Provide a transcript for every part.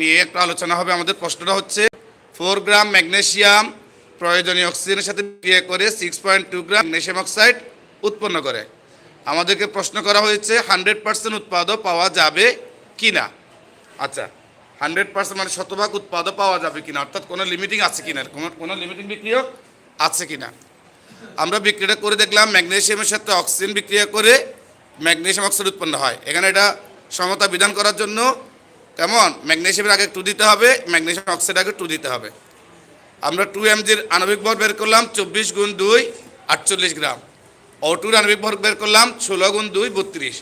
নিয়ে একটু আলোচনা হবে। আমাদের প্রশ্নটা হচ্ছে ফোর গ্রাম ম্যাগনেশিয়াম প্রয়োজনীয় অক্সিজেনের সাথে বিক্রিয়া করে six point two gram magnesium oxide উৎপন্ন করে। আমাদেরকে প্রশ্ন করা হয়েছে হান্ড্রেড পার্সেন্ট উৎপাদক পাওয়া যাবে কি না আচ্ছা হান্ড্রেড পার্সেন্ট মানে শতভাগ উৎপাদক পাওয়া যাবে কিনা? অর্থাৎ কোনো লিমিটিং আছে কিনা? কোনো কোনো লিমিটিং বিক্রিয়ক আছে কিনা? আমরা বিক্রিয়া করে দেখলাম ম্যাগনেশিয়ামের সাথে অক্সিজেন বিক্রিয়া করে ম্যাগনেশিয়াম অক্সাইড উৎপন্ন হয়। এখানে এটা সমতা বিধান করার জন্য কেমন? ম্যাগনেশিয়ামের আগে টু দিতে হবে, ম্যাগনেশিয়াম অক্সাইড আগে টু দিতে হবে। আমরা টু এমজির আণবিক ভর বের করলাম চব্বিশ গুণ দুই, আটচল্লিশ গ্রাম। ও টুর আণবিক ভর বের করলাম ষোলো গুণ দুই, বত্রিশ।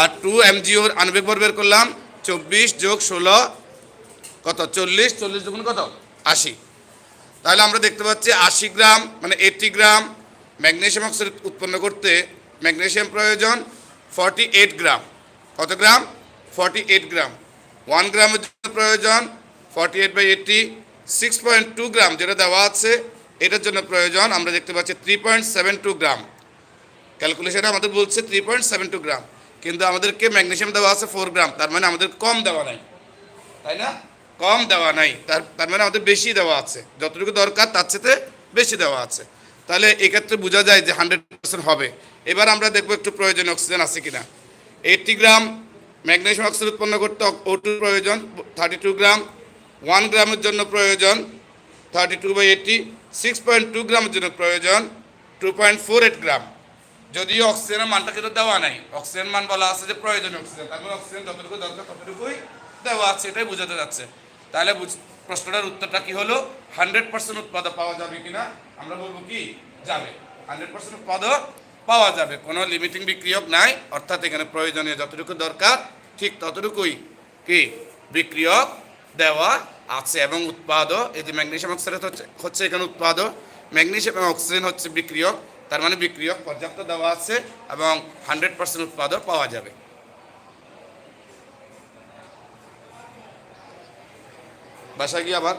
আর টু এমজিওর আণবিক ভর বের করলাম চব্বিশ যোগ ষোলো, কত? চল্লিশ চল্লিশ গুণ কত? আশি। তাহলে আমরা দেখতে পাচ্ছি আশি গ্রাম মানে এইটটি গ্রাম। ম্যাগনেশিয়াম অক্সাইড উৎপন্ন করতে ম্যাগনেশিয়াম প্রয়োজন ফর্টি এইট গ্রাম। কত gram? Forty eight gram. One গ্রামের জন্য প্রয়োজন forty eight by eighty six point two gram যেটা দেওয়া আছে, এটার জন্য প্রয়োজন, আমরা দেখতে পাচ্ছি three point seven two gram. ক্যালকুলেশনে আমাদের বলছে three point seven two gram, কিন্তু আমাদেরকে ম্যাগনেশিয়াম দেওয়া আছে ফোর গ্রাম, তার মানে আমাদের কম দেওয়া নাই। তাই না? কম দেওয়া নাই, তার তার মানে আমাদের বেশি দেওয়া আছে, যতটুকু দরকার তার সাথে বেশি দেওয়া আছে। তাহলে এক্ষেত্রে বোঝা যায় যে হান্ড্রেড পার্সেন্ট হবে। এবার আমরা দেখব একটু প্রয়োজনীয় অক্সিজেন আছে কিনা। এইটটি গ্রাম ম্যাগনেসিয়াম অক্সাইড উৎপন্ন করতে ওটুর প্রয়োজন থার্টি টু গ্রাম ওয়ান গ্রামের জন্য প্রয়োজন thirty two by eighty six point two গ্রামের জন্য প্রয়োজন two point four eight gram. যদিও অক্সিজেনের মানটা কিন্তু দেওয়া নাই। অক্সিজেন মান বলা আছে যে প্রয়োজন অক্সিজেন তার মানে অক্সিজেন যতটুকু দরকার ততটুকুই দেওয়া আছে, এটাই বোঝাতে যাচ্ছে। তাহলে প্রশ্নটার উত্তরটা কি হলো? হান্ড্রেড পার্সেন্ট উৎপাদক পাওয়া যাবে কিনা? আমরা বলব কি? যাবে। হান্ড্রেড পার্সেন্ট উৎপাদক পাওয়া যাবে। কোনো লিমিটিং বিক্রিয়ক নাই, অর্থাৎ এখানে প্রয়োজনীয় যতটুকু দরকার, ঠিক ততটুকুই কি বিক্রিয়ক দেওয়া আছে এবং উৎপাদক এই যে ম্যাগনেসিয়াম অক্সাইড হচ্ছে হচ্ছে এখানে উৎপাদক ম্যাগনেশিয়াম এবং অক্সিজেন হচ্ছে বিক্রিয়ক তার মানে বিক্রিয়ক পর্যাপ্ত দেওয়া আছে এবং হান্ড্রেড পার্সেন্ট উৎপাদক পাওয়া যাবে। বাসায় গিয়ে আবার